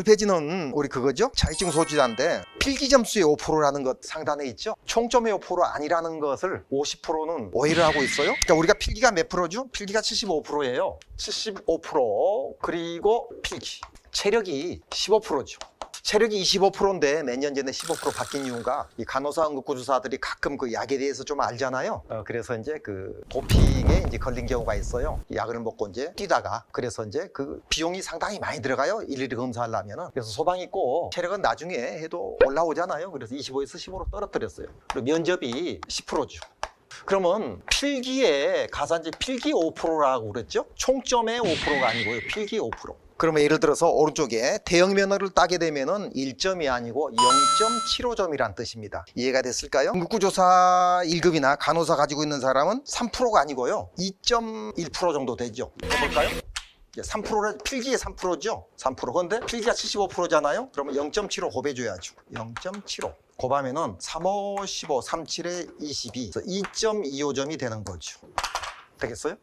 8페이지는 우리 그거죠? 자격증 소지자인데 필기 점수의 5%라는 것 상단에 있죠? 총점의 5% 아니라는 것을 50%는 오해를 하고 있어요. 그러니까 우리가 필기가 몇 프로죠? 필기가 75%예요. 75% 그리고 필기. 체력이 15%죠. 체력이 25%인데 몇 년 전에 15% 바뀐 이유가 이 간호사 응급구조사들이 가끔 그 약에 대해서 좀 알잖아요. 어, 그래서 이제 그 도핑에 이제 걸린 경우가 있어요. 이 약을 먹고 이제 뛰다가 그래서 이제 그 비용이 상당히 많이 들어가요. 일일이 검사하려면은 그래서 소방이 꼭 체력은 나중에 해도 올라오잖아요. 그래서 25에서 15로 떨어뜨렸어요. 그리고 면접이 10%죠. 그러면 필기에 가산제 필기 5%라고 그랬죠? 총점의 5%가 아니고요. 필기 5%. 그러면 예를 들어서 오른쪽에 대형 면허를 따게 되면은 1점이 아니고 0.75점이란 뜻입니다. 이해가 됐을까요? 응급구조사 1급이나 간호사 가지고 있는 사람은 3%가 아니고요. 2.1% 정도 되죠. 해볼까요? 3%라 필기의 3%죠. 3%. 그런데 필기가 75%잖아요. 그러면 0.75 곱해줘야죠. 0.75. 곱하면은 3, 5, 15, 3, 7에 22. 그래서 2.25점이 되는 거죠. 되겠어요?